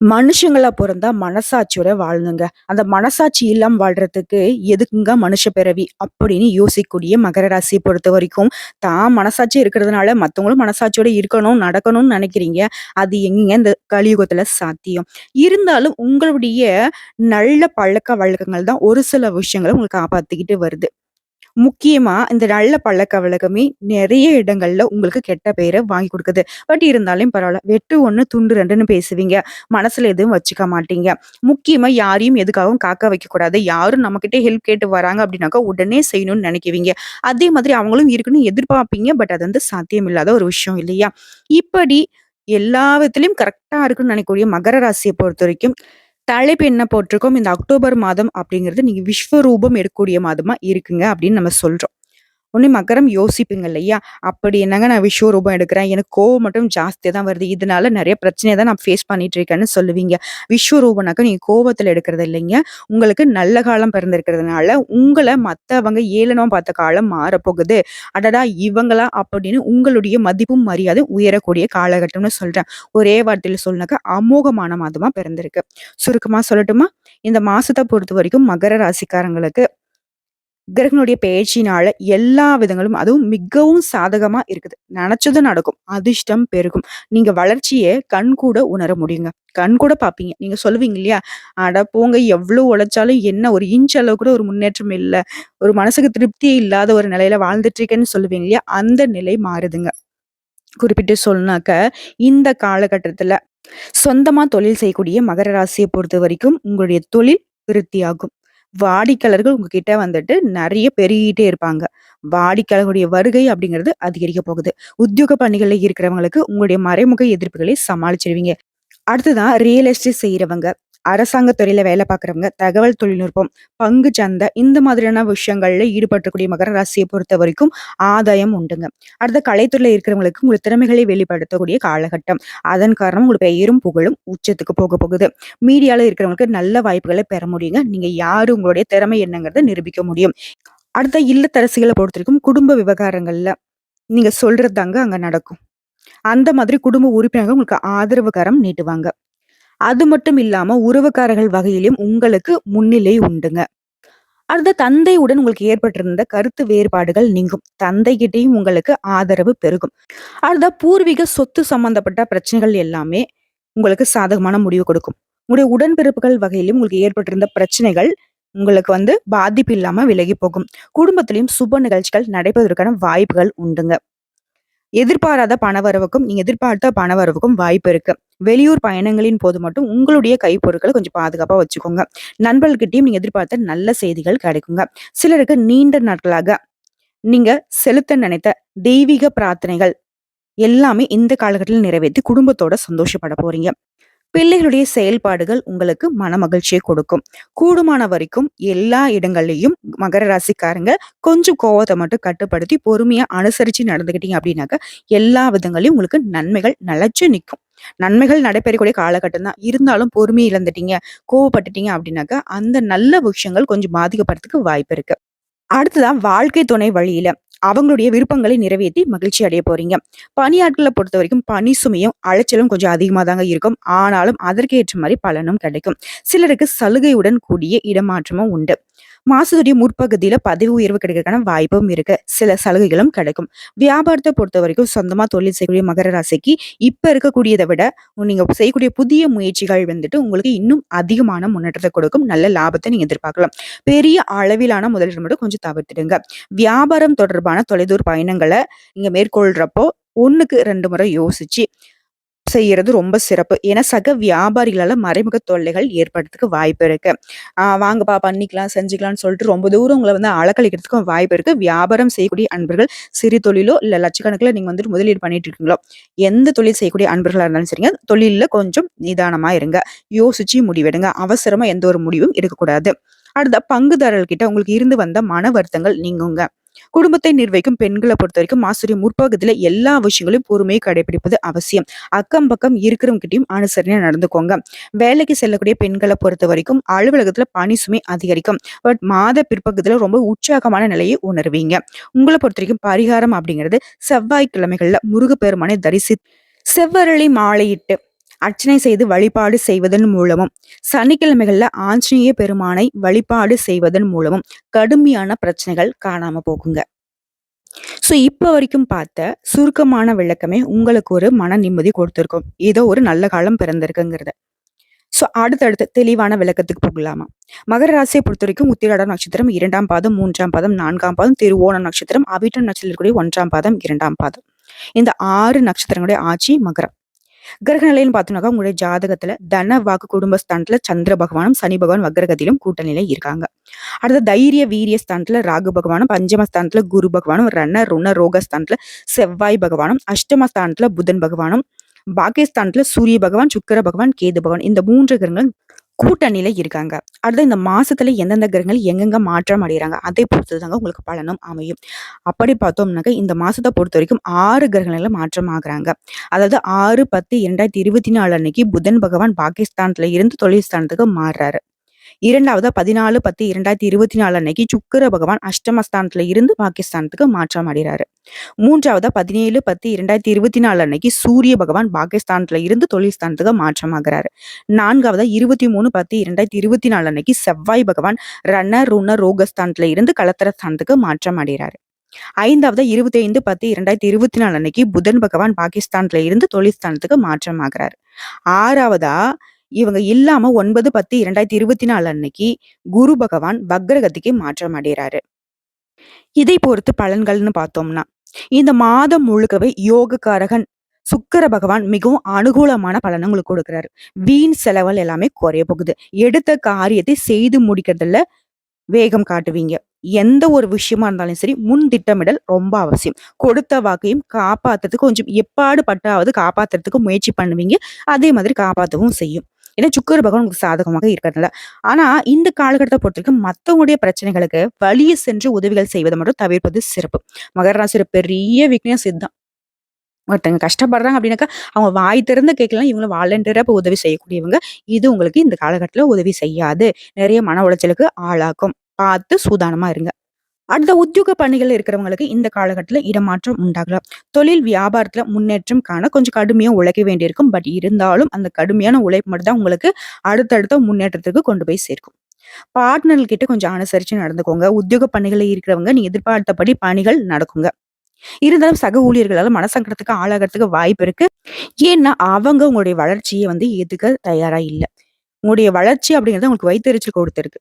மனுஷங்களா பிறந்தா மனசாட்சியோட வாழணுங்க. அந்த மனசாட்சி இல்லாம வாழ்றதுக்கு எதுக்குங்க மனுஷ பிறவி? அப்படின்னு யோசிக்கக்கூடிய மகர ராசியை பொறுத்த வரைக்கும் தான் மனசாட்சி இருக்கிறதுனால மத்தவங்களும் மனசாட்சியோட இருக்கணும், நடக்கணும்னு நினைக்கிறீங்க அது எங்கேங்க இந்த கலியுகத்துல சாத்தியம்? இருந்தாலும் உங்களுடைய நல்ல பழக்க வழக்கங்கள் தான் ஒரு சில விஷயங்களை உங்களுக்கு காப்பாத்திக்கிட்டு வருது. முக்கியமா இந்த நல்ல பழக்கவழக்கமே நிறைய இடங்கள்ல உங்களுக்கு கெட்ட பேரை வாங்கி கொடுக்குது பட் இருந்தாலும் பரவாயில்ல வெட்டு ஒன்று துண்டு ரெண்டுன்னு பேசுவீங்க. மனசுல எதுவும் வச்சுக்க மாட்டீங்க. முக்கியமா யாரையும் எதுக்காகவும் காக்க வைக்கக்கூடாது. யாரும் நம்மகிட்ட ஹெல்ப் கேட்டு வராங்க அப்படின்னாக்கா, உடனே செய்யணும்னு நினைக்குவீங்க அதே மாதிரி அவங்களும் இருக்குன்னு எதிர்பார்ப்பீங்க. பட் அது வந்து சாத்தியம் இல்லாத ஒரு விஷயம் இல்லையா? இப்படி எல்லா விதத்திலையும் கரெக்டா இருக்குன்னு நினைக்கக்கூடிய மகர ராசியை பொறுத்த வரைக்கும் தலைப்பு என்ன போட்டிருக்கோம், இந்த அக்டோபர் மாதம் அப்படிங்கிறது நீங்கள் விஸ்வரூபம் எடுக்கக்கூடிய மாதமாக இருக்குங்க அப்படின்னு நம்ம சொல்கிறோம் உடனே மகரம் யோசிப்பீங்க இல்லையா? அப்படி என்னங்க நான் விஸ்வரூபம் எடுக்கிறேன். எனக்கு கோவம் மட்டும் ஜாஸ்தியாக தான் வருது. இதனால நிறைய பிரச்சனையை தான் நான் ஃபேஸ் பண்ணிட்டு இருக்கேன்னு சொல்லுவீங்க. விஸ்வரூபம்னாக்கா நீங்கள் கோபத்தில் எடுக்கிறது இல்லைங்க. உங்களுக்கு நல்ல காலம் பிறந்திருக்கிறதுனால, உங்களை மற்றவங்க ஏளனமா பார்த்த காலம் மாறப்போகுது. அடடா! இவங்களா அப்படின்னு உங்களுடைய மதிப்பும், மரியாதை உயரக்கூடிய காலகட்டம்னு சொல்கிறேன் ஒரே வார்த்தையில் சொல்லணும்னாக்கா, அமோகமான மாதமாக பிறந்திருக்கு. சுருக்கமாக சொல்லட்டுமா? இந்த மாதத்தை பொறுத்த வரைக்கும் மகர ராசிக்காரங்களுக்கு கிரகனுடைய பெயர்ச்சியினால எல்லா விதங்களும் அதுவும் மிகவும் சாதகமா இருக்குது. நினைச்சதும் நடக்கும். அதிர்ஷ்டம் பெருகும். நீங்க கண் கூட உணர முடியுங்க. கண் கூட பார்ப்பீங்க. நீங்க சொல்லுவீங்க இல்லையா? "அட போங்க எவ்வளவு உழைச்சாலும் என்ன ஒரு இன்ச் அளவு கூட ஒரு முன்னேற்றம் இல்லை ஒரு மனசுக்கு திருப்தியே இல்லாத ஒரு நிலையில வாழ்ந்துட்டு இருக்கேன்னு" சொல்லுவீங்க இல்லையா? அந்த நிலை மாறுதுங்க. குறிப்பிட்டு சொல்லினாக்க இந்த காலகட்டத்துல சொந்தமா தொழில் செய்யக்கூடிய மகர ராசியை பொறுத்த வரைக்கும் உங்களுடைய தொழில் விருத்தியாகும். வாடிக்கையாளர்கள் உங்ககிட்ட வந்துட்டு நிறைய பெருகிட்டே இருப்பாங்க. வாடிக்கையாளர்களுடைய வருகை அப்படிங்கிறது அதிகரிக்க போகுது. உத்தியோக பணிகளில் இருக்கிறவங்களுக்கு உங்களுடைய மறைமுக எதிர்ப்புகளை சமாளிச்சிருவீங்க. அடுத்ததான் ரியல் எஸ்டேட் செய்கிறவங்க அரசாங்க துறையில வேலை பார்க்குறவங்க, தகவல் தொழில்நுட்பம், பங்கு சந்தை இந்த மாதிரியான விஷயங்கள்ல ஈடுபட்டக்கூடிய மகர ரசியை பொறுத்த வரைக்கும் ஆதாயம் உண்டுங்க. அடுத்த கலைத்துறையில இருக்கிறவங்களுக்கு உங்கள் திறமைகளை வெளிப்படுத்தக்கூடிய காலகட்டம். அதன் காரணம் உங்களுக்கு பெயரும், புகழும் உச்சத்துக்கு போக போகுது. மீடியால இருக்கிறவங்களுக்கு நல்ல வாய்ப்புகளை பெற முடியுங்க. நீங்க யாரு, உங்களுடைய திறமை என்னங்கிறத நிரூபிக்க முடியும். அடுத்த இல்லத்தரசிகளை பொறுத்தவரைக்கும் குடும்ப விவகாரங்கள்ல நீங்க சொல்றது தாங்க அங்க நடக்கும். அந்த மாதிரி குடும்ப உறுப்பினர்கள் உங்களுக்கு ஆதரவு கரம் நீட்டுவாங்க. அது மட்டும் இல்லாம உறவுக்காரர்கள் வகையிலும் உங்களுக்கு முன்னிலை உண்டுங்க. அடுத்த தந்தையுடன் உங்களுக்கு ஏற்பட்டிருந்த கருத்து வேறுபாடுகள் நீங்கும். தந்தைகிட்டையும் உங்களுக்கு ஆதரவு பெருகும். அடுத்த பூர்வீக சொத்து சம்பந்தப்பட்ட பிரச்சனைகள் எல்லாமே உங்களுக்கு சாதகமான முடிவு கொடுக்கும். உங்களுடைய உடன்பிறப்புகள் வகையிலும் உங்களுக்கு ஏற்பட்டிருந்த பிரச்சனைகள் உங்களுக்கு வந்து பாதிப்பு இல்லாம விலகி போகும். குடும்பத்திலையும் சுப நிகழ்ச்சிகள் நடைபெறுவதற்கான வாய்ப்புகள் உண்டுங்க. எதிர்பாராத பணவரவுக்கும், நீங்க எதிர்பார்த்த பணவரவுக்கும் வாய்ப்பு இருக்கு. வெளியூர் பயணங்களின் போது மட்டும் உங்களுடைய கைப்பொருட்களை கொஞ்சம் பாதுகாப்பா வச்சுக்கோங்க. நண்பர்கிட்டையும் நீங்க எதிர்பார்த்த நல்ல செய்திகள் கிடைக்குங்க. சிலருக்கு நீண்ட நாட்களாக நீங்க செலுத்த நினைத்த தெய்வீக பிரார்த்தனைகள் எல்லாமே இந்த காலகட்டத்தில் நிறைவேற்றி குடும்பத்தோட சந்தோஷப்பட போறீங்க. பிள்ளைகளுடைய செயல்பாடுகள் உங்களுக்கு மனமகிழ்ச்சிய கொடுக்கும். கூடுமான வரைக்கும் எல்லா இடங்கள்லையும் மகர ராசிக்காரங்க கொஞ்சம் கோவத்தை மட்டும் கட்டுப்படுத்தி பொறுமையா அனுசரிச்சு நடந்துக்கிட்டீங்க அப்படின்னாக்க, எல்லா விதங்களையும் உங்களுக்கு நன்மைகள் நிலைச்சு நிற்கும் நன்மைகள் நடைபெறக்கூடிய காலகட்டம் தான். இருந்தாலும் பொறுமையை இழந்துட்டீங்க, கோவப்பட்டுட்டீங்க அப்படின்னாக்க, அந்த நல்ல விஷயங்கள் கொஞ்சம் பாதிக்கப்படுறதுக்கு வாய்ப்பு இருக்கு. அடுத்ததான் வாழ்க்கை துணை வழியில அவங்களுடைய விருப்பங்களை நிறைவேற்றி மகிழ்ச்சி அடைய போறீங்க. பணியாட்களை பொறுத்த வரைக்கும் பணி சுமையும், அலைச்சலும் கொஞ்சம் அதிகமாக தாங்க இருக்கும். ஆனாலும் அதற்கு ஏற்ற பலனும் கிடைக்கும். சிலருக்கு சலுகையுடன் கூடிய இடமாற்றமும் உண்டு. மாசத்துடைய முற்பகுதியில பதவி உயர்வு கிடைக்கிறதுக்கான வாய்ப்பும் இருக்கு. சில சலுகைகளும் கிடைக்கும். வியாபாரத்தை பொறுத்த வரைக்கும் சொந்தமா தொழில் செய்யக்கூடிய மகர ராசிக்கு இப்ப இருக்கக்கூடியதை விட நீங்க செய்யக்கூடிய புதிய முயற்சிகள் வந்துட்டு உங்களுக்கு இன்னும் அதிகமான முன்னேற்றத்தை கொடுக்கும். நல்ல லாபத்தை நீங்க எதிர்பார்க்கலாம். பெரிய அளவிலான முதலீடு மட்டும் கொஞ்சம் தவிர்த்துடுங்க. வியாபாரம் தொடர்பான தொலைதூர் பயணங்களை நீங்க மேற்கொள்றப்போ 1க்கு 2 முறை யோசிச்சு செய்யறது ரொம்ப சிறப்பு. ஏன்னா சக வியாபாரிகளால மறைமுக தொல்லைகள் ஏற்படுறதுக்கு வாய்ப்பு இருக்கு. வாங்கப்பா பண்ணிக்கலாம், செஞ்சுக்கலாம்னு சொல்லிட்டு ரொம்ப தூரம் உங்களை வந்து அலக்கழிக்கிறதுக்கும் வாய்ப்பு இருக்கு. வியாபாரம் செய்யக்கூடிய அன்பர்கள் சிறு தொழிலோ, இல்ல லட்சக்கணக்கில் நீங்க வந்துட்டு முதலீடு பண்ணிட்டு இருக்கீங்களோ, எந்த தொழில் செய்யக்கூடிய அன்பர்களா இருந்தாலும் சரிங்க, தொழிலில் கொஞ்சம் நிதானமா இருங்க. யோசிச்சு முடிவெடுங்க. அவசரமா எந்த ஒரு முடிவும் எடுக்கக்கூடாது. அடுத்த பங்குதாரர்கிட்ட உங்களுக்கு இருந்து வந்த மன வருத்தங்கள் நீங்குங்க. குடும்பத்தை நிர்வகிக்கும் பெண்களை பொறுத்த வரைக்கும் மாசத்துடைய முற்பகுதியில எல்லா விஷயங்களையும் பொறுமையை கடைபிடிப்பது அவசியம். அக்கம் பக்கம் இருக்கிறவங்ககிட்டயும் அனுசரணையா நடந்துக்கோங்க. வேலைக்கு செல்லக்கூடிய பெண்களை பொறுத்த வரைக்கும் அலுவலகத்துல பணி சுமை அதிகரிக்கும். பட் மாத பிற்பகுதியில ரொம்ப உற்சாகமான நிலையை உணர்வீங்க. பொறுத்த வரைக்கும் பரிகாரம் அப்படிங்கிறது செவ்வாய்க்கிழமைகள்ல முருகப்பெருமானை தரிசி செவ்வரளி மாலையிட்டு அர்ச்சனை செய்து வழிபாடு செய்வதன் மூலமும் சனிக்கிழமைகள்ல ஆஞ்சநேய பெருமானை வழிபாடு செய்வதன் மூலமும் கடுமையான பிரச்சனைகள் காணாம போகுங்க. ஸோ இப்போ வரைக்கும் பார்த்த சுருக்கமான விளக்கமே உங்களுக்கு ஒரு மன நிம்மதி கொடுத்துருக்கும். ஏதோ ஒரு நல்ல காலம் பிறந்திருக்குங்கிறத. ஸோ அடுத்தடுத்து தெளிவான விளக்கத்துக்கு போகலாமா? மகர ராசியை பொறுத்த வரைக்கும் உத்திராட நட்சத்திரம் இரண்டாம் பாதம் மூன்றாம் பாதம் நான்காம் பாதம் திருவோண நட்சத்திரம் அவிட்டம் நட்சத்திரக்கூடிய ஒன்றாம் பாதம் இரண்டாம் பாதம். இந்த ஆறு நட்சத்திரங்களுடைய ஆட்சி மகரம். கிரக நிலைன்னு பார்த்தோம்னாக்கா உங்களுடைய ஜாதகத்துல தன வாக்கு குடும்பஸ்தானத்துல சந்திர பகவானும் சனி பகவான் வக்ரகத்திலும் கூட்டணியில இருக்காங்க. அடுத்த தைரிய வீரிய ஸ்தானத்துல ராகு பகவானும் பஞ்சமஸ்தானத்துல குரு பகவானும் ரண ருண ரோகஸ்தானத்துல செவ்வாய் பகவானும் அஷ்டமஸ்தானத்துல புதன் பகவானும் பாகிஸ்தானத்துல சூரிய பகவான் சுக்கர பகவான் கேது பகவான் இந்த மூன்று கிரகங்கள் கூட்டணியில இருக்காங்க. அடுத்து இந்த மாசத்துல எந்தெந்த கிரகங்கள் எங்கெங்க மாற்றம் அடைகிறாங்க அதை பொறுத்து தாங்க உங்களுக்கு பலனும் அமையும். அப்படி பார்த்தோம்னாக்க இந்த மாசத்தை பொறுத்த வரைக்கும் ஆறு கிரகங்கள்ல மாற்றம் ஆகுறாங்க. அதாவது ஆறு பத்து இரண்டாயிரத்தி இருபத்தி நாலு அன்னைக்கு புதன் பகவான் பாகிஸ்தான்ல இருந்து தொழில் ஸ்தானத்துக்கு மாறுறாரு. இரண்டாவது பதினாலு பத்து இரண்டாயிரத்தி இருபத்தி நாலு அன்னைக்கு சுக்கர பகவான் அஷ்டமஸ்தானத்துல இருந்து பாகிஸ்தானத்துக்கு மாற்றம் அடைகிறாரு. மூன்றாவது பதினேழு பத்து இரண்டாயிரத்தி இருபத்தி நாலு அன்னைக்கு சூரிய பகவான் பாகிஸ்தானத்துல இருந்து தொழில் ஸ்தானத்துக்கு மாற்றமாகிறாரு நான்காவது இருபத்தி மூணு பத்து இரண்டாயிரத்தி இருபத்தி நாலு அன்னைக்கு செவ்வாய் பகவான் ரண ருண ரோகஸ்தானத்துல இருந்து கலத்தர ஸ்தானத்துக்கு மாற்றம் அடைகிறாரு. ஐந்தாவது இருபத்தி ஐந்து பத்து இரண்டாயிரத்தி இருபத்தி நாலு அன்னைக்கு புதன் பகவான் பாகிஸ்தான்ல இருந்து தொழில்ஸ்தானத்துக்கு மாற்றம் ஆகிறாரு. ஆறாவதா இவங்க இல்லாம ஒன்பது பத்து இரண்டாயிரத்தி இருபத்தி நாலு அன்னைக்கு குரு பகவான் பக்ரகதிக்கு மாற்றம் அடைகிறாரு இதை பொறுத்து பலன்கள்னு பார்த்தோம்னா இந்த மாதம் முழுக்கவே யோகக்காரகன் சுக்கர பகவான் மிகவும் அனுகூலமான பலனை உங்களுக்கு கொடுக்குறாரு. வீண் செலவல் எல்லாமே குறைய போகுது. எடுத்த காரியத்தை செய்து முடிக்கிறதுல வேகம் காட்டுவீங்க. எந்த ஒரு விஷயமா இருந்தாலும் சரி முன் திட்டமிடல் ரொம்ப அவசியம். கொடுத்த வாக்கையும் காப்பாத்துறதுக்கு கொஞ்சம் எப்பாடு பட்டாவது காப்பாத்துறதுக்கு முயற்சி பண்ணுவீங்க. அதே மாதிரி காப்பாற்றவும் செய்யும். ஏன்னா சுக்கர பகவான் உங்களுக்கு சாதகமாக இருக்கிறதுல ஆனா இந்த காலகட்டத்தை பொறுத்த வரைக்கும் மற்றவங்களுடைய பிரச்சனைகளுக்கு வழிய சென்று உதவிகள் செய்வதை மட்டும் தவிர்ப்பது சிறப்பு. மகர ராசி பெரிய வீக்னஸ் இதுதான். ஒருத்தங்க கஷ்டப்படுறாங்க அப்படின்னாக்கா அவங்க வாய் திறந்து கேட்கலாம் இவங்களை வாலண்டியராக இப்போ உதவி செய்யக்கூடியவங்க. இது உங்களுக்கு இந்த காலகட்டத்தில் உதவி செய்யாது. நிறைய மன உளைச்சலுக்கு ஆளாக்கும். பார்த்து சூதானமாக இருங்க. அடுத்த உத்தியோக பணிகள் இருக்கிறவங்களுக்கு இந்த காலகட்டத்தில் இடமாற்றம் உண்டாகலாம். தொழில் வியாபாரத்தில் முன்னேற்றம் காண கொஞ்சம் கடுமையாக உழைக்க வேண்டியிருக்கும். பட் இருந்தாலும் அந்த கடுமையான உழைப்பு மட்டும் தான் உங்களுக்கு அடுத்தடுத்த முன்னேற்றத்துக்கு கொண்டு போய் சேர்க்கும். பார்ட்னர்கிட்ட கொஞ்சம் அனுசரித்து நடந்துக்கோங்க. உத்தியோக பணிகளில் இருக்கிறவங்க நீ எதிர்பார்த்தபடி பணிகள் நடக்குங்க. இருந்தாலும் சக ஊழியர்களால் மனசங்கடத்துக்கு ஆளாகிறதுக்கு வாய்ப்பு இருக்கு. ஏன்னா அவங்க உங்களுடைய வளர்ச்சியை வந்து ஏத்துக்க தயாரா இல்லை. உங்களுடைய வளர்ச்சி அப்படிங்கிறது உங்களுக்கு வைத்தறிச்சல் கொடுத்துருக்கு.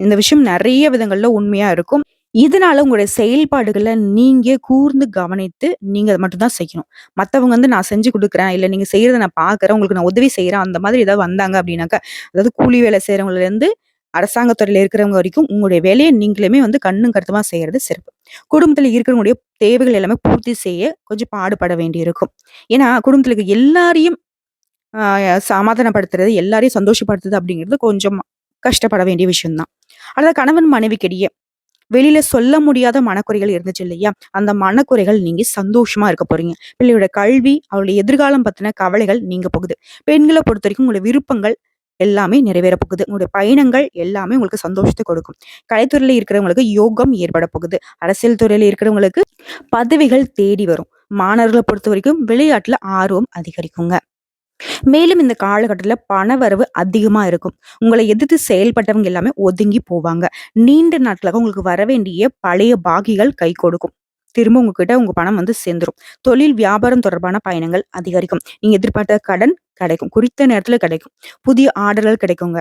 இந்த விஷயம் நிறைய விதங்கள்ல உண்மையா இருக்கும். இதனால உங்களுடைய செயல்பாடுகளை நீங்கள் கூர்ந்து கவனித்து நீங்கள் அதை மட்டும்தான் செய்யணும். மற்றவங்க வந்து நான் செஞ்சு கொடுக்குறேன் இல்லை நீங்கள் செய்கிறத நான் பார்க்குறேன் உங்களுக்கு நான் உதவி செய்கிறேன் அந்த மாதிரி ஏதாவது வந்தாங்க அப்படின்னாக்கா அதாவது கூலி வேலை செய்யறவங்கல இருந்து அரசாங்கத்துறையில இருக்கிறவங்க வரைக்கும் உங்களுடைய வேலையை நீங்களுமே வந்து கண்ணும் கருத்துமாக செய்கிறது சிறப்பு. குடும்பத்தில் இருக்கிறவங்களுடைய தேவைகள் எல்லாமே பூர்த்தி செய்ய கொஞ்சம் பாடுபட வேண்டியிருக்கும். ஏன்னா குடும்பத்துல இருக்க எல்லாரையும் சமாதானப்படுத்துறது எல்லாரையும் சந்தோஷப்படுத்துறது அப்படிங்கிறது கொஞ்சம் கஷ்டப்பட வேண்டிய விஷயம்தான். அதாவது கணவன் மனைவிக்கிடையே வெளியில சொல்ல முடியாத மனக்குறைகள் இருந்துச்சு இல்லையா? அந்த மனக்குறைகள் நீங்க சந்தோஷமா இருக்க போறீங்க. பிள்ளையோட கல்வி அவளுடைய எதிர்காலம் பத்தின கவலைகள் நீங்க போகுது. பெண்களை பொறுத்த வரைக்கும் உங்களுடைய விருப்பங்கள் எல்லாமே நிறைவேற போகுது. உங்களுடைய பயணங்கள் எல்லாமே உங்களுக்கு சந்தோஷத்தை கொடுக்கும். கலைத்துறையில இருக்கிறவங்களுக்கு யோகம் ஏற்பட போகுது. அரசியல் துறையில இருக்கிறவங்களுக்கு பதவிகள் தேடி வரும். மாணவர்களை பொறுத்த வரைக்கும் விளையாட்டுல ஆர்வம் அதிகரிக்குங்க. மேலும் இந்த காலகட்டத்தில் பணவரவு அதிகமா இருக்கும். உங்களை எதிர்த்து செயல்பட்டவங்க எல்லாமே ஒதுங்கி போவாங்க. நீண்ட நாட்களாக உங்களுக்கு வர வேண்டிய பழைய பாகிகள் கை கொடுக்கும். திரும்ப உங்ககிட்ட உங்க பணம் வந்து சேர்ந்துடும் தொழில் வியாபாரம் தொடர்பான பயணங்கள் அதிகரிக்கும். நீங்க எதிர்பார்த்த கடன் கிடைக்கும். குறித்த நேரத்துல கிடைக்கும். புதிய ஆர்டர்கள் கிடைக்குங்க.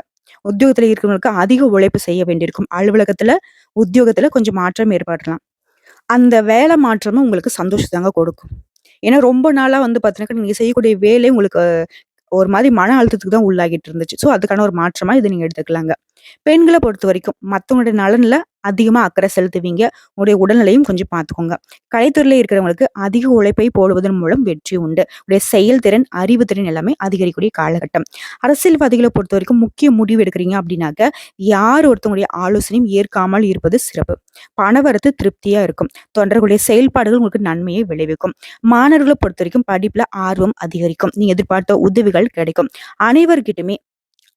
உத்தியோகத்துல இருக்கிறவங்களுக்கு அதிக உழைப்பு செய்ய வேண்டியிருக்கும். அலுவலகத்துல உத்தியோகத்துல கொஞ்சம் மாற்றம் ஏற்படலாம். அந்த வேலை மாற்றமும் உங்களுக்கு சந்தோஷத்தாங்க கொடுக்கும். ஏன்னா ரொம்ப நாளா வந்து பார்த்தீங்கன்னா, நீங்க செய்யக்கூடிய வேலை உங்களுக்கு ஒரு மாதிரி மன அழுத்தத்துக்கு தான் உள்ளாகிட்டு இருந்துச்சு. ஸோ அதுக்கான ஒரு மாற்றமா இத நீங்க எடுத்துக்கலாங்க. பெண்களை பொறுத்த வரைக்கும் மற்றவங்களுடைய நலனில் அதிகமாக அக்கறை செலுத்துவீங்க. உங்களுடைய உடல்நிலையும் கொஞ்சம் பார்த்துக்கோங்க. கலைத்துறையில இருக்கிறவங்களுக்கு அதிக உழைப்பை போடுவதன் மூலம் வெற்றி உண்டு. உடைய செயல்திறன், அறிவுத்திறன் எல்லாமே அதிகரிக்கக்கூடிய காலகட்டம். அரசியல்வாதிகளை பொறுத்த வரைக்கும் முக்கிய முடிவு எடுக்கிறீங்க அப்படின்னாக்க, யார் ஒருத்தவங்களுடைய ஆலோசனையும் ஏற்காமல் இருப்பது சிறப்பு. பணவரத்து திருப்தியா இருக்கும். தொண்டர்களுடைய செயல்பாடுகள் உங்களுக்கு நன்மையை விளைவிக்கும். மாணவர்களை பொறுத்த வரைக்கும் படிப்பில் ஆர்வம் அதிகரிக்கும். நீங்கள் எதிர்பார்த்த உதவிகள் கிடைக்கும். அனைவர்கிட்டயுமே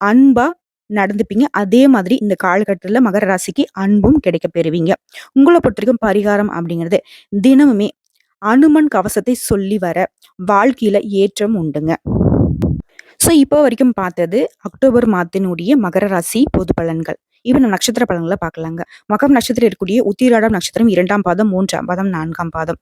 அன்பா நடந்துப்பீங்க. அதே மாதிரி இந்த காலகட்டத்தில் மகர ராசிக்கு அன்பும் கிடைக்கப் பெறுவீங்க. உங்களை பொறுத்திருக்கும் பரிகாரம் அப்படிங்கிறது தினமுமே அனுமன் கவசத்தை சொல்லி வர வாழ்க்கையில ஏற்றம் உண்டுங்க. ஸோ இப்போ வரைக்கும் பார்த்தது அக்டோபர் மாதத்தினுடைய மகர ராசி பொது பலன்கள் இப்போ நம்ம நட்சத்திர பலன்களை பார்க்கலாங்க மகம் நட்சத்திரம் இருக்கக்கூடிய உத்திராடம் நட்சத்திரம் இரண்டாம் பாதம் மூன்றாம் பாதம் நான்காம் பாதம்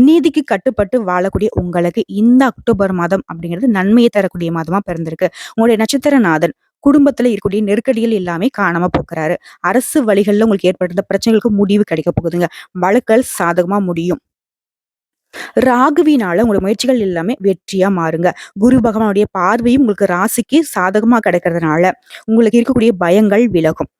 நீதிக்கு கட்டுப்பட்டு வாழக்கூடிய உங்களுக்கு இந்த அக்டோபர் மாதம் அப்படிங்கிறது நன்மையை தரக்கூடிய மாதமாக பிறந்திருக்கு உங்களுடைய நட்சத்திரநாதன் குடும்பத்துல இருக்கக்கூடிய நெருக்கடிகள் எல்லாமே காணாம போக்குறாரு. அரசு வழிகள்ல உங்களுக்கு ஏற்பட்ட பிரச்சனைகளுக்கு முடிவு கிடைக்க போகுதுங்க. வழக்கல் சாதகமா முடியும். ராகுவினால உங்களோட முயற்சிகள் எல்லாமே வெற்றியா மாறுங்க. குரு பகவானுடைய பார்வையும் உங்களுக்கு ராசிக்கு சாதகமா கிடைக்கிறதுனால உங்களுக்கு இருக்கக்கூடிய பயங்கள் விலகும்.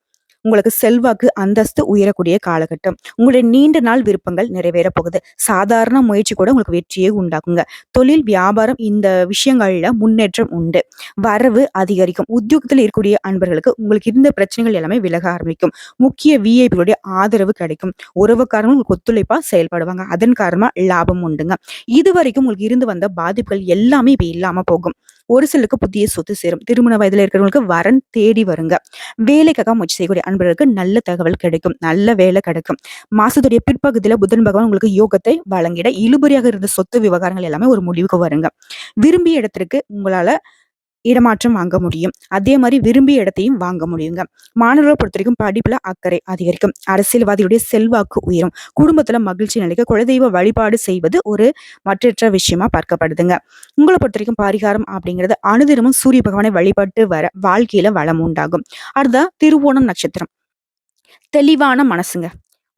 உங்களுக்கு செல்வாக்கு அந்தஸ்து உயரக்கூடிய காலகட்டம். உங்களுடைய நீண்ட நாள் விருப்பங்கள் நிறைவேற போகுது. சாதாரண முயற்சி கூட உங்களுக்கு வெற்றியை உண்டாக்குங்க. தொழில் வியாபாரம் இந்த விஷயங்கள்ல முன்னேற்றம் உண்டு. வரவு அதிகரிக்கும். உத்தியோகத்தில் இருக்கக்கூடிய அன்பர்களுக்கு உங்களுக்கு இருந்த பிரச்சனைகள் எல்லாமே விலக ஆரம்பிக்கும். முக்கிய விஐபிகளுடைய ஆதரவு கிடைக்கும். உறவுக்காரங்க உங்களுக்கு ஒத்துழைப்பா செயல்படுவாங்க. அதன் காரணமா லாபம் உண்டுங்க. இது வரைக்கும் உங்களுக்கு இருந்து வந்த பாதிப்புகள் எல்லாமே இப்ப இல்லாம போகும். ஒரு சிலருக்கு புதிய சொத்து சேரும். திருமண வயதில் இருக்கிறவங்களுக்கு வரன் தேடி வருங்க. வேலைக்காக முயற்சி செய்யக்கூடிய அன்பர்களுக்கு நல்ல தகவல் கிடைக்கும். நல்ல வேலை கிடைக்கும். மாசத்துடைய பிற்பகுதியில புதன் பகவான் உங்களுக்கு யோகத்தை வழங்கிட இழுபறியாக இருந்த சொத்து விவகாரங்கள் எல்லாமே ஒரு முடிவுக்கு வருங்க. விரும்பிய இடத்திற்கு உங்களால இடமாற்றம் வாங்க முடியும். அதே மாதிரி விரும்பிய இடத்தையும் வாங்க முடியுங்க. மாணவர்களை பொறுத்த வரைக்கும் படிப்புல அக்கறை அதிகரிக்கும். அரசியல்வாதியுடைய செல்வாக்கு உயரும். குடும்பத்துல மகிழ்ச்சி நிலைக்க குலதெய்வ வழிபாடு செய்வது ஒரு மற்றற்ற விஷயமா பார்க்கப்படுதுங்க. உங்களை பொறுத்த வரைக்கும் பரிகாரம் அப்படிங்கிறது அனுதினமும் சூரிய பகவானை வழிபட்டு வர வாழ்க்கையில வளம் உண்டாகும். அடுத்த திருவோணம் நட்சத்திரம். தெளிவான மனசுங்க.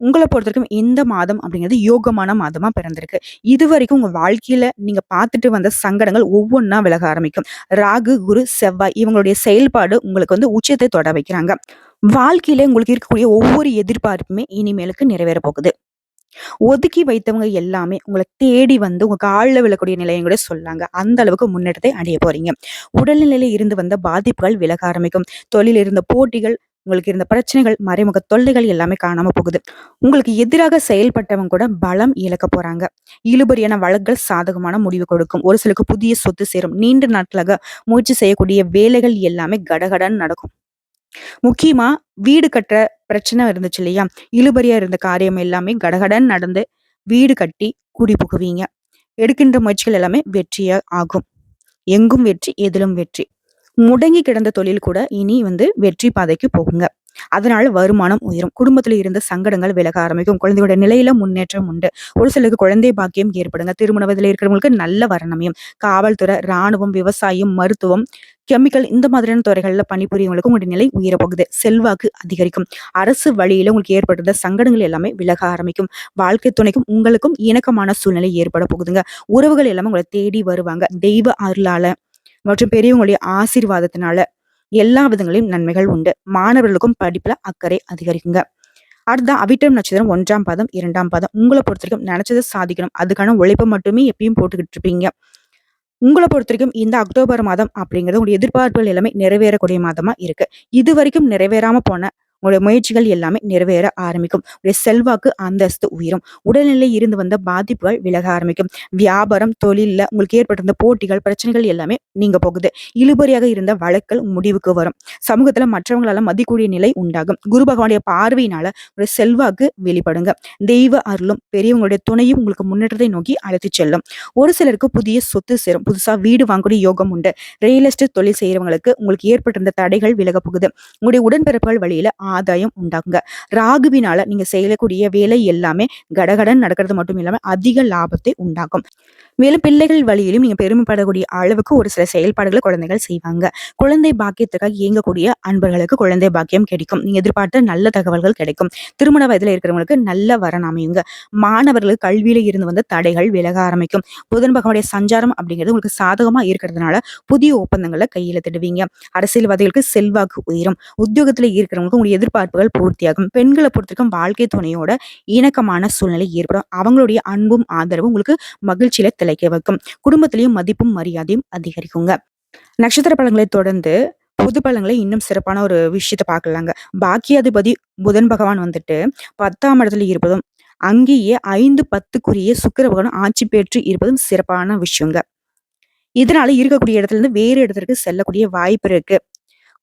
உங்களை பொறுத்த வரைக்கும் இந்த மாதம் அப்படிங்கிறது யோகமான மாதமா பிறந்திருக்கு. இது வரைக்கும் உங்க வாழ்க்கையில நீங்க பார்த்துட்டு வந்த சங்கடங்கள் ஒவ்வொன்றா விலக ஆரம்பிக்கும். ராகு குரு செவ்வாய் இவங்களுடைய செயல்பாடு உங்களுக்கு வந்து உச்சத்தை தொட வைக்கிறாங்க. வாழ்க்கையில உங்களுக்கு இருக்கக்கூடிய ஒவ்வொரு எதிர்பார்ப்புமே இனிமேலுக்கு நிறைவேற போகுது. ஒதுக்கி வைத்தவங்க எல்லாமே உங்களை தேடி வந்து உங்க காலில் விழக்கூடிய நிலையம் கூட சொல்லாங்க. அந்த அளவுக்கு முன்னேற்றத்தை அடைய போறீங்க. உடல்நிலையில இருந்து வந்த பாதிப்புகள் விலக ஆரம்பிக்கும். தொழில் இருந்த போட்டிகள் உங்களுக்கு இருந்த பிரச்சனைகள் மறைமுக தொல்லைகள் எல்லாமே காணாம போகுது. உங்களுக்கு எதிராக செயல்பட்டவங்க கூட பலம் இழக்க போறாங்க. இழுபறியான வழக்குகள் சாதகமான முடிவு கொடுக்கும். ஒரு சிலருக்கு புதிய சொத்து சேரும். நீண்ட நாட்களாக முயற்சி செய்யக்கூடிய வேலைகள் எல்லாமே கடகடன் நடக்கும். முக்கியமா வீடு கட்டுற பிரச்சனை இருந்துச்சு இல்லையா? இழுபறியா இருந்த காரியம் எல்லாமே கடகடன் நடந்து வீடு கட்டி குடி புகுவீங்க. எடுக்கின்ற முயற்சிகள் எல்லாமே வெற்றியா ஆகும். எங்கும் வெற்றி எதிலும் வெற்றி. முடங்கி கிடந்த தொழில் கூட இனி வந்து வெற்றி பாதைக்கு போகுங்க. அதனால வருமானம் உயரும். குடும்பத்துல இருந்த சங்கடங்கள் விலக ஆரம்பிக்கும். குழந்தையோட நிலையில முன்னேற்றம் உண்டு. ஒரு சிலருக்கு குழந்தை பாக்கியம் ஏற்படுங்க. திருமண வயதுல இருக்கிறவங்களுக்கு நல்ல வரணமையும் காவல்துறை ராணுவம் விவசாயம் மருத்துவம் கெமிக்கல் இந்த மாதிரியான துறைகளில் பணிபுரியவங்களுக்கு உங்களுடைய நிலை உயரப்போகுது. செல்வாக்கு அதிகரிக்கும். அரசு வழியில உங்களுக்கு ஏற்பட்டிருந்த சங்கடங்கள் எல்லாமே விலக ஆரம்பிக்கும். வாழ்க்கை துணைக்கும் உங்களுக்கும் இணக்கமான சூழ்நிலை ஏற்பட போகுதுங்க. உறவுகள் எல்லாமே உங்களை தேடி வருவாங்க. தெய்வ அருளால மற்றும் பெரியவங்களுடைய ஆசீர்வாதத்தினால எல்லா விதங்களையும் நன்மைகள் உண்டு. மாணவர்களுக்கும் படிப்புல அக்கறை அதிகரிக்குங்க. அடுத்த அவிட்டம் நட்சத்திரம் ஒன்றாம் பாதம் இரண்டாம் பாதம். உங்களை பொறுத்த வரைக்கும் நினைச்சதை சாதிக்கணும். அதுக்கான உழைப்பை மட்டுமே எப்பயும் போட்டுக்கிட்டு இருப்பீங்க. உங்களை பொறுத்த வரைக்கும் இந்த அக்டோபர் மாதம் அப்படிங்கிறது உங்களுடைய எதிர்பார்ப்புகள் எல்லாமே நிறைவேறக்கூடிய மாதமா இருக்கு. இது வரைக்கும் நிறைவேறாம போன உங்களுடைய முயற்சிகள் எல்லாமே நிறைவேற ஆரம்பிக்கும். உடைய செல்வாக்கு அந்தஸ்து உயரும். உடல்நிலை இருந்து வந்த பாதிப்புகள் விலக ஆரம்பிக்கும். வியாபாரம் தொழிலில் உங்களுக்கு ஏற்பட்டிருந்த போட்டிகள் பிரச்சனைகள் எல்லாமே நீங்க போகுது. இழுபறியாக இருந்த வழக்கல் முடிவுக்கு வரும். சமூகத்துல மற்றவங்களால மதிக்கூடிய நிலை உண்டாகும். குரு பகவானுடைய பார்வையினால ஒரு செல்வாக்கு வெளிப்படுங்க. தெய்வ அருளும் பெரியவங்களுடைய துணையும் உங்களுக்கு முன்னேற்றத்தை நோக்கி அழைத்து செல்லும். ஒரு சிலருக்கு புதிய சொத்து சேரும். புதுசா வீடு வாங்கக்கூடிய யோகம் உண்டு. ரியல் எஸ்டேட் தொழில் செய்யறவங்களுக்கு உங்களுக்கு ஏற்பட்டிருந்த தடைகள் விலக போகுது. உங்களுடைய உடன்பிறப்புகள் வழியில ஆதாயம் உண்டாகுங்க ராகுவினால நீங்க செய்யக்கூடிய வேலை எல்லாமே கடகடன் நடக்கிறது மட்டும் இல்லாம அதிக லாபத்தை உண்டாகும் மேலும் பிள்ளைகள் வழியிலும் நீங்க பெருமைப்படக்கூடிய அளவுக்கு ஒரு சில செயல்பாடுகளை குழந்தைகள் செய்வாங்க. குழந்தை பாக்கியத்துக்காக இயங்கக்கூடிய அன்பர்களுக்கு குழந்தை பாக்கியம் கிடைக்கும். நீங்க எதிர்பார்த்த நல்ல தகவல்கள் கிடைக்கும். திருமண வயதுல இருக்கிறவங்களுக்கு நல்ல வரன் அமையுங்க. மாணவர்களுக்கு கல்வியில இருந்து வந்த தடைகள் விலக ஆரம்பிக்கும். புதன் பகவானுடைய சஞ்சாரம் அப்படிங்கிறது உங்களுக்கு சாதகமா இருக்கிறதுனால புதிய ஒப்பந்தங்களை கையெழுத்திடுவீங்க அரசியல்வாதிகளுக்கு செல்வாக்கு உயரும். உத்தியோகத்துல இருக்கிறவங்களுக்கு உங்களுடைய எதிர்பார்ப்புகள் பூர்த்தியாகும். பெண்களை பொறுத்திருக்கும் வாழ்க்கை துணையோட இணக்கமான சூழ்நிலை ஏற்படும். அவங்களுடைய அன்பும் ஆதரவும் உங்களுக்கு மகிழ்ச்சியில திளைக்க வைக்கும். குடும்பத்திலையும் மதிப்பும் மரியாதையும் அதிகரிக்குங்க. நட்சத்திர பழங்களை தொடர்ந்து புது பலன்களை இன்னும் சிறப்பான ஒரு விஷயத்த பார்க்கலாங்க. பாக்கியாதிபதி புதன் பகவான் வந்துட்டு பத்தாம் இடத்துல இருப்பதும் அங்கேயே ஐந்து பத்துக்குரிய சுக்கிர பகவான் ஆட்சி பெற்று இருப்பதும் சிறப்பான விஷயங்க. இதனால இருக்கக்கூடிய இடத்துல இருந்து வேறு இடத்திற்கு செல்லக்கூடிய வாய்ப்பு இருக்கு.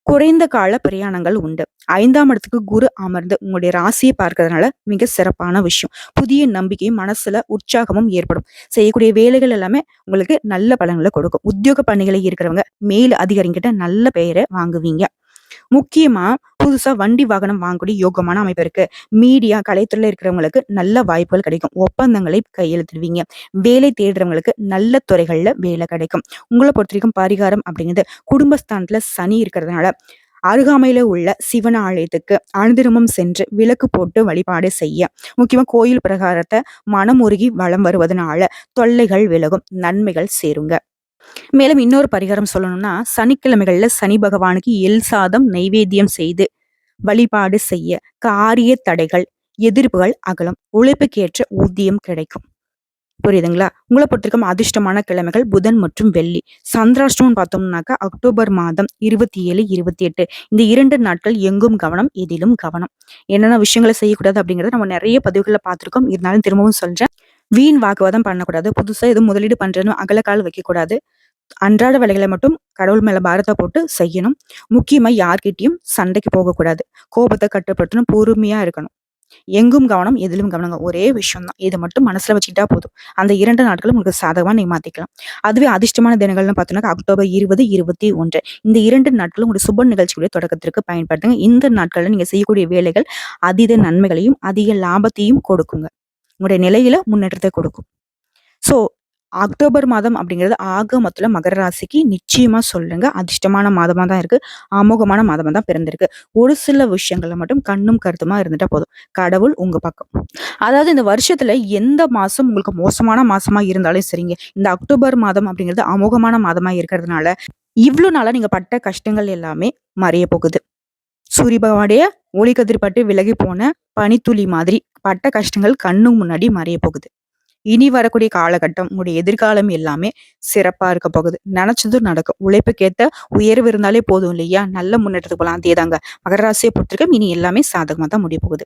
குறைந்த கால பிரயாணங்கள் உண்டு. ஐந்தாம் இடத்துக்கு குரு அமர்ந்து உங்களுடைய ராசியை பார்க்கறதுனால மிக சிறப்பான விஷயம். புதிய நம்பிக்கையும், மனசுல உற்சாகமும் ஏற்படும். செய்யக்கூடிய வேலைகள் எல்லாமே உங்களுக்கு நல்ல பலன்களை கொடுக்கும். உத்தியோக பணிகளை இருக்கிறவங்க மேல் அதிகாரிகிட்ட நல்ல பெயரை வாங்குவீங்க. முக்கியமா புதுசா வண்டி, வாகனம் வாங்கக்கூடிய யோகமான அமைப்பு இருக்கு. மீடியா, கலைத்துறையில இருக்கிறவங்களுக்கு நல்ல வாய்ப்புகள் கிடைக்கும். ஒப்பந்தங்களை கையெழுத்திடுவீங்க. வேலை தேடுறவங்களுக்கு நல்ல துறைகள்ல வேலை கிடைக்கும். உங்களை பொறுத்த வரைக்கும் பரிகாரம் அப்படிங்கிறது குடும்பஸ்தானத்துல சனி இருக்கிறதுனால அருகாமையில உள்ள சிவன் ஆலயத்துக்கு அனுதினமும் சென்று விளக்கு போட்டு வழிபாடு செய்ய. முக்கியமா கோயில் பிரகாரத்தை மனமுருகி வளம் வருவதனால தொல்லைகள் விலகும். நன்மைகள் சேருங்க. மேலும் இன்னொரு பரிகாரம் சொல்லணும்னா, சனிக்கிழமைகள்ல சனி பகவானுக்கு எல் சாதம் நைவேத்தியம் செய்து வழிபாடு செய்ய காரிய தடைகள், எதிர்ப்புகள் அகலும். உழைப்புக்கேற்ற ஊதியம் கிடைக்கும். புரியுதுங்களா? உங்களை பொறுத்தவரைக்கும் அதிர்ஷ்டமான கிழமைகள் புதன் மற்றும் வெள்ளி. சந்திராஷ்டமம் பார்த்தோம்னாக்கா அக்டோபர் மாதம் 27, 28 இந்த இரண்டு நாட்கள் எங்கும் கவனம், எதிலும் கவனம். என்னென்ன விஷயங்களை செய்யக்கூடாது அப்படிங்கறத நம்ம நிறைய பதிவுகளில் பார்த்திருக்கோம். இருந்தாலும் திரும்பவும் சொல்றேன். வீண் வாக்குவாதம் பண்ணக்கூடாது. புதுசாக எதுவும் முதலீடு பண்றேன்னு அகலக்கால் வைக்கக்கூடாது. அன்றாட வேலைகளை மட்டும் கடவுள் மேல பாரத்தை போட்டு செய்யணும். முக்கியமா யார்கிட்டயும் சண்டைக்கு போகக்கூடாது. கோபத்தை கட்டுப்படுத்தணும். பொறுமையா இருக்கணும். எங்கும் கவனம், எதிலும் கவனங்க. ஒரே விஷயம் தான். இதை மட்டும் மனசுல வச்சுக்கிட்டா போதும். அந்த இரண்டு நாட்களும் உங்களுக்கு சாதகமா நீ மாத்திக்கலாம். அதுவே அதிர்ஷ்டமான தினங்கள்னு பார்த்தோம்னாக்கா அக்டோபர் 20, 21 இந்த இரண்டு நாட்களும் உங்களுடைய சுப நிகழ்ச்சிகளுடைய தொடக்கத்திற்கு பயன்படுத்துங்க. இந்த நாட்களில் நீங்க செய்யக்கூடிய வேலைகள் அதீத நன்மைகளையும், அதிக லாபத்தையும் கொடுக்குங்க. உங்களுடைய நிலையில முன்னேற்றத்தை கொடுக்கும். ஸோ அக்டோபர் மாதம் அப்படிங்கிறது ஆக மொத்தத்தில் மகர ராசிக்கு நிச்சயமா சொல்லுங்க அதிர்ஷ்டமான மாதமா தான் இருக்கு. அமோகமான மாதமா தான் பிறந்திருக்கு. ஒரு சில விஷயங்கள்ல மட்டும் கண்ணும் கருத்துமா இருந்துட்டா போதும். கடவுள் உங்க பக்கம். அதாவது இந்த வருஷத்துல எந்த மாசம் உங்களுக்கு மோசமான மாசமா இருந்தாலும் சரிங்க. இந்த அக்டோபர் மாதம் அப்படிங்கிறது அமோகமான மாதமா இருக்கிறதுனால, இவ்வளோ நாளாக நீங்கள் பட்ட கஷ்டங்கள் எல்லாமே மறைய போகுது. சூரிய பகவானுடைய ஒளிக்கதிர் கதிர்பட்டு விலகி போன பனித்துளி மாதிரி பட்ட கஷ்டங்கள் கண்ணு முன்னாடி மறைய போகுது. இனி வரக்கூடிய காலகட்டம், உங்களுடைய எதிர்காலம் எல்லாமே சிறப்பா இருக்க போகுது. நினைச்சதும் நடக்கும். உழைப்புக்கேத்த உயர்வு இருந்தாலே போதும் இல்லையா? நல்ல முன்னேற்றத்துக்கு போலாம். தேதாங்க மகராசியை ராசிய இனி எல்லாமே சாதகமாக தான் முடிய போகுது.